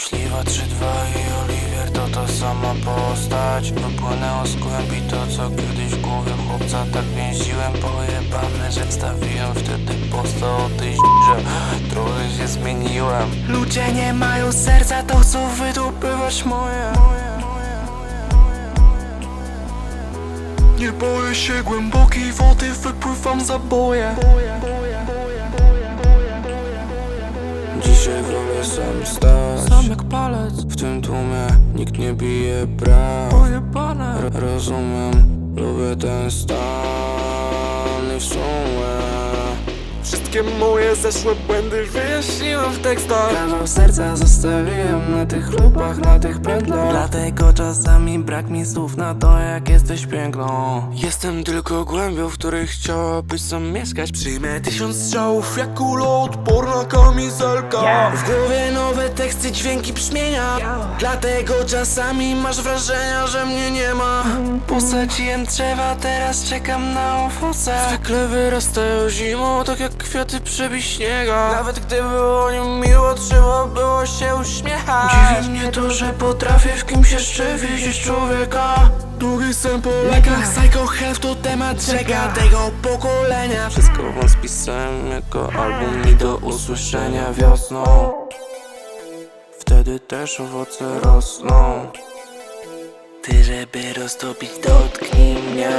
Myśliwa 3-2 i Oliwier to ta sama postać. Wypłynęło z głębi to co kiedyś w głowie chłopca Tak więziłem. Pojebane, że wstawiłem wtedy posta o tej że Trochę się zmieniłem. Ludzie nie mają serca, to chcą wydupywać moje. Nie boję się głębokiej wody, wypływam za boje Dzisiaj wolę sam stać. Sam jak palec. W tym tłumie nikt nie bije brak Pojebane Ro- Rozumiem, lubię ten stan Wszystkie moje zeszłe błędy wyjaśniłem w tekstach. Kawał serca zostawiłem na tych lupach, na tych pętlach Dlatego czasami brak mi słów na to jak jesteś piękną. Jestem tylko głębią, w której chciałabyś sam mieszkać. Przyjmę tysiąc strzałów jak kuloodporna kamizelka. W głowie nowe teksty, dźwięki brzmienia. Dlatego czasami masz wrażenia, że mnie nie ma. Posadziłem drzewa, teraz czekam na owoce. Zwykle wyrastają zimą, tak jak kwiaty przebi śniega. Nawet gdy było nim miło, trzeba było się uśmiechać. Dziwi mnie to, że potrafię w kimś jeszcze widzieć człowieka. Długi sen po lekach, Psycho Health to temat rzeka. Tego pokolenia. Wszystko wam spisałem jako album mi do usłyszenia wiosną. Wtedy też owoce rosną. Ty, żeby roztopić, dotknij mnie